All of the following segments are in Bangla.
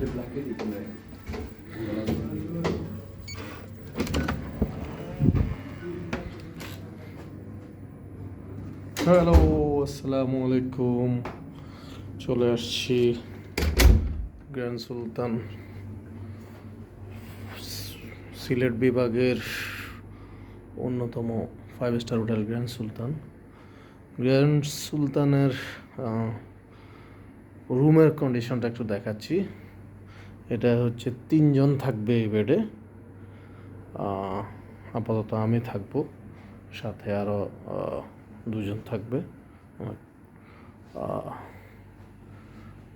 হ্যালো আসসালামু আলাইকুম চলে আসছি গ্র্যান্ড সুলতান সিলেট বিভাগের অন্যতম five star hotel grand Sultan grand সুলতানের রুমের কন্ডিশনটা একটু দেখাচ্ছি। এটা হচ্ছে তিনজন থাকবে এই বেডে আপাতত আমি থাকব, সাথে আরও দুজন থাকবে।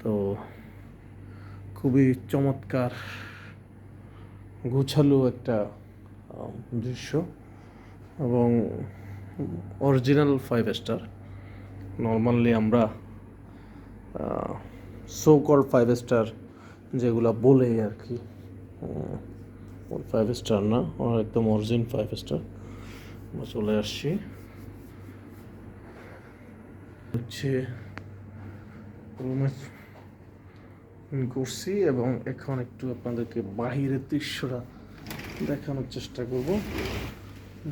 তো খুবই চমৎকার, গোছালো একটা দৃশ্য এবং অরিজিনাল ফাইভ স্টার নর্মালি আমরা সো কল ফাইভ স্টার যেগুলো বলে আর কি ফাইভ স্টার না, ওর একদম অরিজিন ফাইভ স্টার আমরা চলে আসছি। হচ্ছে করছি এবং এখন একটু আপনাদেরকে বাহিরের দৃশ্যটা দেখানোর চেষ্টা করব।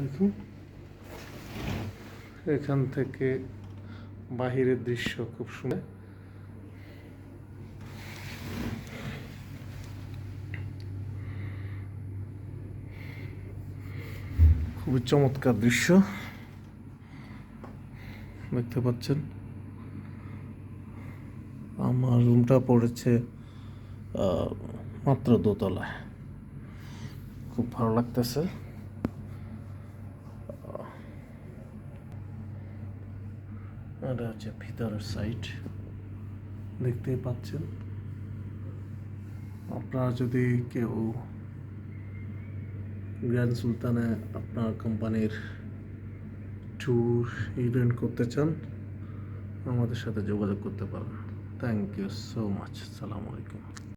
দেখুন, এখান থেকে বাহিরের দৃশ্য খুব সুন্দর। খুবই চমৎকার দৃশ্য। দেখতে পাচ্ছেন? আমার রুমটা পড়েছে মাত্র দোতলায়। খুব ভালো লাগতেছে। এটা হচ্ছে ভিতরের সাইড দেখতেই পাচ্ছেন? আপনারা যদি কেউ গ্র্যান্ড সুলতানে আপনার কোম্পানির ট্যুর ইভেন্ট করতে চান, আমাদের সাথে যোগাযোগ করতে পারেন। থ্যাংক ইউ সো মাচ সালাম আলাইকুম।